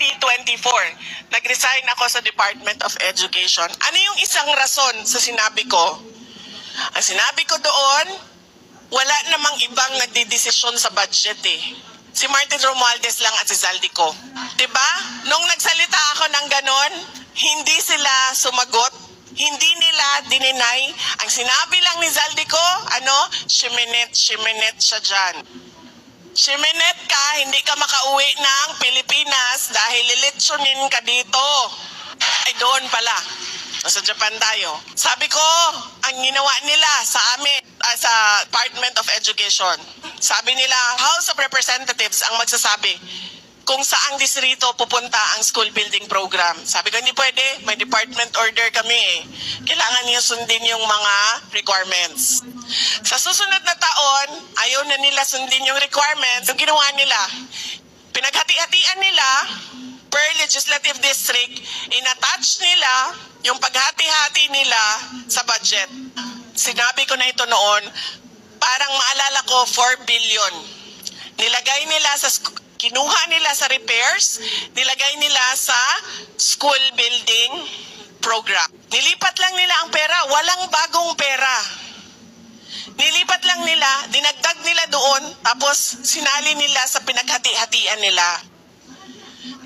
2024, nag-resign ako sa Department of Education. Ano yung isang rason sa sinabi ko? Ang sinabi ko doon, wala namang ibang nagdidesisyon sa budget eh. Si Martin Romualdez lang at si Zaldico. 'Di ba? Nung nagsalita ako ng ganon, hindi sila sumagot. Hindi nila dininay. Ang sinabi lang ni Zaldico, ano, shiminet, shiminet siya dyan. Shiminet ka, hindi ka makauwi ng Pilipinas dahil lilitsunin ka dito. Ay, doon pala. Nasa Japan tayo. Sabi ko, ang ginawa nila sa amin, ah, sa Department of Education, sabi nila, House of Representatives ang magsasabi kung saang distrito pupunta ang school building program. Sabi ko, hindi pwede. May department order kami eh. Kailangan niyo sundin yung mga requirements. Sa susunod na ayaw na nila sundin yung requirements. Yung ginawa nila, pinaghati-hatian nila per legislative district, inattach nila yung paghati-hati nila sa budget. Sinabi ko na ito noon, parang maalala ko 4 billion. Nilagay nila sa kinuha nila sa repairs, nilagay nila sa school building program. Nilipat lang nila ang pera, walang bagong pera. Nilipat lang nila, dinagdag nila doon, tapos sinali nila sa pinaghati-hatian nila.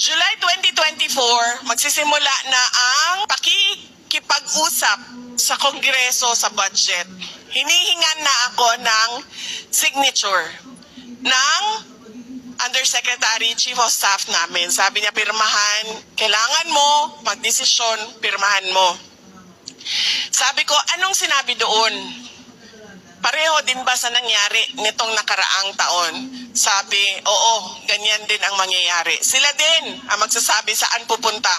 July 2024, magsisimula na ang pakikipag-usap sa Kongreso sa budget. Hinihingan na ako ng signature ng Undersecretary Chief of Staff namin. Sabi niya, pirmahan, kailangan mo, magdesisyon, pirmahan mo. Sabi ko, anong sinabi doon? Pareho din ba sa nangyari nitong nakaraang taon? Sabi, oo, ganyan din ang mangyayari. Sila din ang magsasabi saan pupunta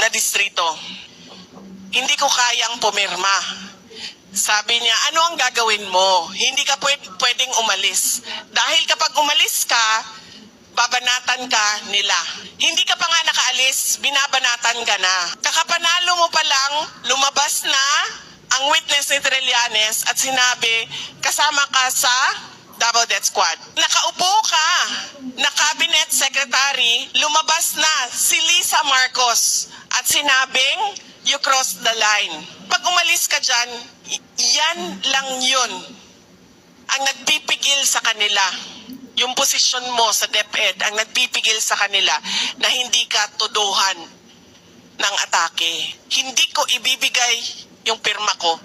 na distrito. Hindi ko kayang pumirma. Sabi niya, ano ang gagawin mo? Hindi ka pwed- pwedeng umalis. Dahil kapag umalis ka, babanatan ka nila. Hindi ka pa nga nakaalis, binabanatan ka na. Kakapanalo mo pa lang, lumabas na ang witness ni Trillanes at sinabi, kasama ka sa Double Death Squad. Nakaupo ka na cabinet secretary, lumabas na si Lisa Marcos at sinabing, you crossed the line. Pag umalis ka dyan, yan lang yun ang nagpipigil sa kanila. Yung posisyon mo sa DepEd ang nagpipigil sa kanila na hindi ka tuduhan ng atake. Hindi ko ibibigay yung pirma ko